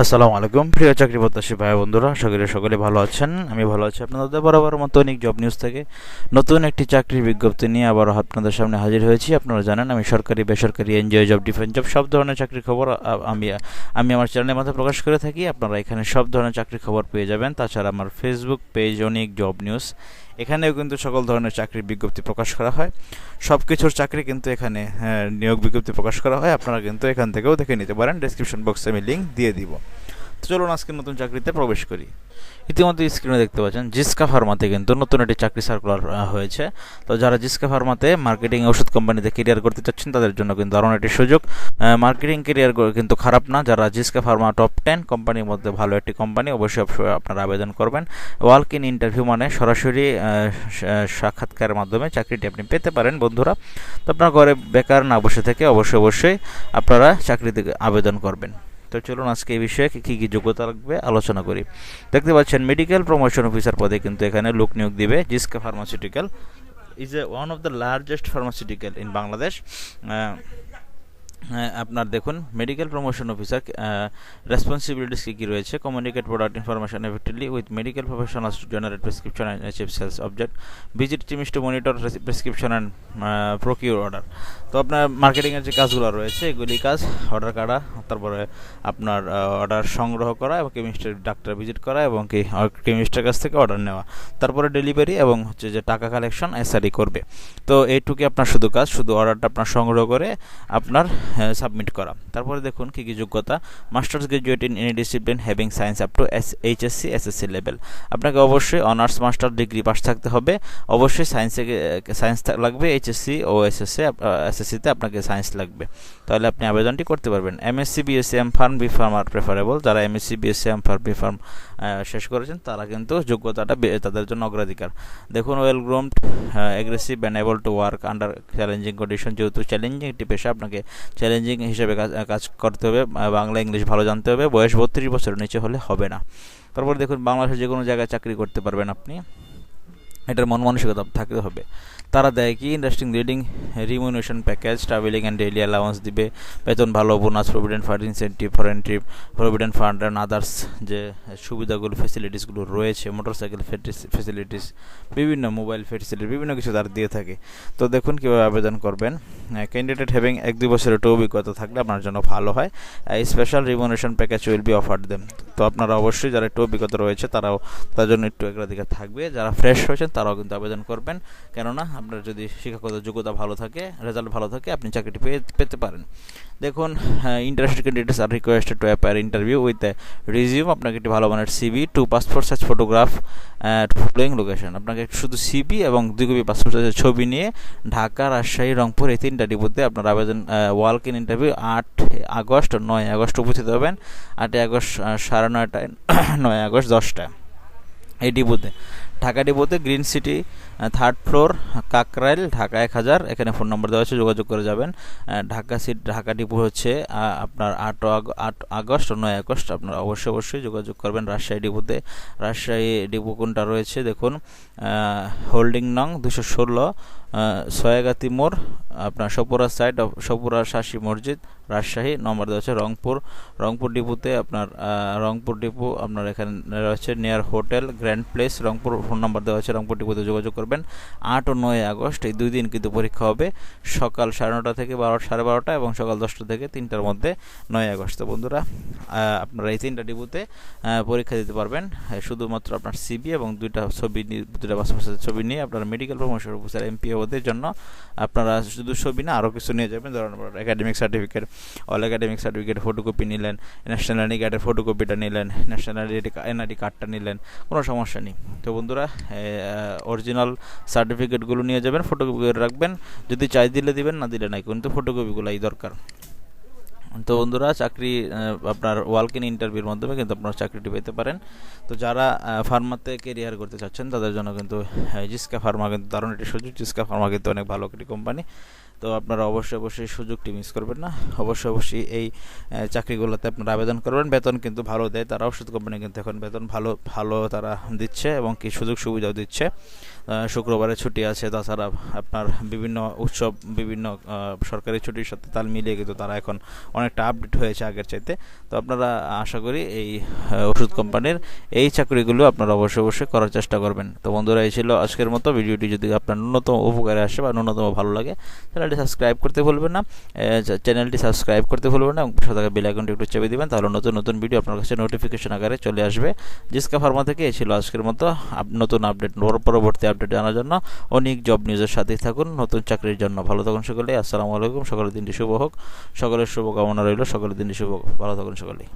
আসসালামু আলাইকুম। প্রিয় চাকরি প্রত্যাশী ভাই বন্ধুরা করি সকলে ভালো আছেন। আমি ভালো আছি আপনাদের বরাবর মতো অনেক জব নিউজ থেকে। নতুন একটি চাকরির বিজ্ঞপ্তি নিয়ে আবার আপনাদের সামনে হাজির হয়েছি। আপনারা জানেন আমি সরকারি বেসরকারি এনজিও জব ডিফেন্স জব সব ধরনের চাকরির খবর আমি আমি আমার চ্যানেলের মধ্যে প্রকাশ করে থাকি। আপনারা এখানে সব ধরনের চাকরির খবর পেয়ে যাবেন। তাছাড়া আমার ফেসবুক পেজ অনেক জব নিউজ। এখানেও কিন্তু সকল ধরনের চাকরির বিজ্ঞপ্তি প্রকাশ করা হয়। সব কিছুর চাকরি কিন্তু এখানে হ্যাঁ, নিয়োগ বিজ্ঞপ্তি প্রকাশ করা হয়। আপনারা কিন্তু এখান থেকেও দেখে নিতে পারেন। ডেসক্রিপশন বক্সে আমি লিঙ্ক দিয়ে দিব। তো চলুন আজকে নতুন চাকরিতে প্রবেশ করি। ইতিমধ্যে স্ক্রিনে দেখতে পাচ্ছেন, জিসকা ফার্মাতে কিন্তু নতুন একটি চাকরি সার্কুলার হয়েছে। তো যারা জিসকা ফার্মাতে মার্কেটিং ওষুধ কোম্পানিতে কেরিয়ার করতে চাচ্ছেন, তাদের জন্য কিন্তু দারুণ একটি সুযোগ। মার্কেটিং কেরিয়ার কিন্তু খারাপ না, যারা জিসকা ফার্মা টপ টেন কোম্পানির মধ্যে ভালো একটি কোম্পানি অবশ্যই আপনারা আবেদন করবেন। ওয়ার্ক ইন ইন্টারভিউ মানে সরাসরি সাক্ষাৎকারের মাধ্যমে চাকরিটি আপনি পেতে পারেন, বন্ধুরা। তো আপনার ঘরে বেকার না বসে থেকে অবশ্যই অবশ্যই আপনারা চাকরিতে আবেদন করবেন। তো চলুন আজকে এই বিষয়ে কী কী যোগ্যতা লাগবে আলোচনা করি। দেখতে পাচ্ছেন মেডিকেল প্রমোশন অফিসার পদে কিন্তু এখানে লোক নিয়োগ দিবে Ziska pharmaceutical is a one of the largest pharmaceutical in Bangladesh আপনার দেখুন মেডিকেল প্রমোশন অফিসার রেসপন্সিবিলিটিস কী কী রয়েছে? Communicate product information effectively with medical professionals to generate prescription and achieve sales object visit teams to monitor prescription and procure order তো আপনার মার্কেটিংয়ের যে কাজগুলো রয়েছে, এগুলি কাজ অর্ডার কাটা, তারপরে আপনার অর্ডার সংগ্রহ করা এবং কেমিস্ট্রির ডাক্তার ভিজিট করা এবং কি কেমিস্ট্রির কাছ থেকে অর্ডার নেওয়া। তারপরে ডেলিভারি এবং হচ্ছে যে টাকা কালেকশন এসআরই করবে। তো এইটুকুই আপনার শুধু কাজ, শুধু অর্ডারটা আপনার সংগ্রহ করে আপনার সাবমিট করা। তারপরে দেখুন কী কী যোগ্যতা। Masters graduate in any discipline having science up to S HSC SSC level আপনাকে অবশ্যই অনার্স মাস্টার ডিগ্রি পাস থাকতে হবে। অবশ্যই সায়েন্সে সায়েন্স লাগবে এইচএসসি ও এসএসসি এসএসসিতে আপনাকে সায়েন্স লাগবে। তাহলে আপনি আবেদনটি করতে পারবেন। MSc BSc M pharm B pharm are preferable যারা MSc BSc M pharm B pharm শেষ করেছেন, তারা কিন্তু যোগ্যতাটা তাদের জন্য অগ্রাধিকার। দেখুন well groomed aggressive and able to work under challenging condition যেহেতু চ্যালেঞ্জিং একটি পেশা, আপনাকে চ্যালেঞ্জিং হিসেবে কাজ করতে হবে বাংলা, ইংলিশ ভালো জানতে হবে, বয়স বত্রিশ বছরের নিচে হলে হবে না। তারপর দেখুন, বাংলাদেশের যে কোনো জায়গায় চাকরি করতে পারবেন আপনি। এটার মন মানসিকতা থাকতে হবে। তারা দেয় কি interesting reading remuneration package travelling and daily allowance দিবে। বেতন ভালো bonus provident fund incentive foreign trip provident fund and others যে সুবিধাগুলো ফেসিলিটিসগুলো রয়েছে মোটর মোটরসাইকেল ফেসিলিটিস বিভিন্ন মোবাইল ফেসিলিটি বিভিন্ন কিছু তারা দিয়ে থাকে। তো দেখুন কীভাবে আবেদন করবেন। ক্যান্ডিডেট হ্যাভিং এক দুই বছরের একটু অভিজ্ঞতা থাকলে আপনার জন্য ভালো হয়। Special remuneration package will be offer them তো আপনারা অবশ্যই যারা একটু অভিজ্ঞতা রয়েছে তারাও তার জন্য একটু অগ্রাধিকার থাকবে। যারা ফ্রেশ হয়েছেন তারাও কিন্তু আবেদন করবেন। কেননা আপনার যদি শিক্ষাগত যোগ্যতা ভালো থাকে রেজাল্ট ভালো থাকে আপনি চাকরিটি পেয়ে পেতে পারেন। দেখুন interested candidates are requested to appear interview with resume আপনাকে একটি ভালো মানের CV two passport size photograph following location আপনাকে শুধু সিবি এবং দুই কপি পাসপোর্ট সাইজের ছবি নিয়ে ঢাকা রাজশাহী রংপুর এই তিনটা ডিপোতে আপনার আবেদন ওয়ার্ক ইন ইন্টারভিউ আট আগস্ট নয় আগস্ট উপস্থিত হবেন। আটই আগস্ট আহ, সাড়ে নয়টায় নয় আগস্ট দশটায় এই ডিপোতে। Dhaka ডিপোতে green city third floor Kakrail, Dhaka এক হাজার। এখানে ফোন নম্বর দেওয়া আছে, যোগাযোগ করে যাবেন। ঢাকা সিট, ঢাকা ডিপো হচ্ছে আপনার আট আট আগস্ট নয় আগস্ট। আপনার অবশ্যই অবশ্যই যোগাযোগ করবেন রাজশাহী ডিপোতে। রাজশাহী ডিপো কোনটা রয়েছে, দেখুন হোল্ডিং নং দুশো ষোলো সয়াগাতি মোড়, আপনার সপুরা সাইড সপুরা শাসি মসজিদ, রাজশাহী। নম্বর দেওয়া আছে রংপুর। রংপুর ডিপোতে আপনার রংপুর ডিপো, আপনার এখানে রয়েছে near hotel grand place Rangpur phone number দেওয়া আছে রংপুর ডিপোতে যোগাযোগ করবেন। আট ও নয় আগস্ট, এই দুই দিন কিন্তু পরীক্ষা হবে সকাল সাড়ে নটা থেকে বারোটা সাড়ে বারোটা এবং সকাল দশটা থেকে তিনটার মধ্যে নয় আগস্ট। তো বন্ধুরা আপনারা এই তিনটা ডিপোতে পরীক্ষা দিতে পারবেন। শুধুমাত্র আপনার সিবি এবং দুইটা ছবি দুইটা সাইজের ছবি নিয়ে আপনারা মেডিকেল প্রমোশন অফিসার এমপিও ওদের জন্য আপনারা শুধু ছবি না, আরও কিছু নিয়ে যাবেন। ধরুন academic certificate all academic certificate photocopy নিলেন ন্যাশনাল আইডি কার্ডের ফটোকপিটা নিলেন ন্যাশনাল আইডি এনআইডি কার্ডটা নিলেন, কোনো সমস্যা নেই। তো বন্ধুরা অরিজিনাল সার্টিফিকেটগুলো নিয়ে যাবেন ফটোকপি করে রাখবেন। যদি চাই দিলে দিবেন, না দিলে নাই, কিন্তু ফটোকপিগুলোই দরকার। তো বন্ধুরা, চাকরি আপনার ওয়ালক ইন ইন্টারভিউর মাধ্যমে কিন্তু আপনারা চাকরিটি পেতে পারেন। তো যারা ফার্মাতে কেরিয়ার করতে চাচ্ছেন, তাদের জন্য কিন্তু জিসকা ফার্মা কিন্তু দারুণ একটি সুযোগ। জিসকা ফার্মা কিন্তু অনেক ভালো একটি কোম্পানি তো আপনারা অবশ্যই অবশ্যই সুযোগটি মিস করবেন না। অবশ্যই অবশ্যই এই চাকরিগুলোতে আপনারা আবেদন করবেন। বেতন কিন্তু ভালো দেয়, তারা ওষুধ কোম্পানি কিন্তু এখন বেতন ভালো ভালো তারা দিচ্ছে এবং কি সুযোগ সুবিধাও দিচ্ছে। শুক্রবারে ছুটি আছে, তাছাড়া আপনার বিভিন্ন উৎসব, বিভিন্ন সরকারি ছুটির সাথে তাল মিলিয়ে কিন্তু তারা এখন অনেকটা আপডেট হয়েছে আগের চাইতে। তো আপনারা আশা করি এই ওষুধ কোম্পানির এই চাকরিগুলো আপনারা অবশ্যই অবশ্যই করার চেষ্টা করবেন। তো বন্ধুরা, এই ছিল আজকের মতো। ভিডিওটি যদি আপনার ন্যূনতম উপকারে আসে বা ন্যূনতম ভালো লাগে চ্যানেলটি সাবস্ক্রাইব করতে ভুলবেন না। চ্যানেলটি সাবস্ক্রাইব করতে ভুলবেন না এবং সাথে বেল আইকনটি একটু চেপে দিবেন, তাহলে নতুন নতুন ভিডিও আপনার কাছে নোটিফিকেশন আকারে চলে আসবে। জিসকা ফার্মা থেকে এই ছিল আজকের মতো নতুন আপডেট পরবর্তী আপডেট জানার জন্য। অনেক জব নিউজের সাথেই থাকুন, নতুন চাকরির জন্য ভালো থাকুন সকলে আসসালামু আলাইকুম, সকলের দিনটি শুভ হোক, সকলের শুভকামনা রইল, সকলের দিনটি শুভ ভালো থাকুন সকলেই।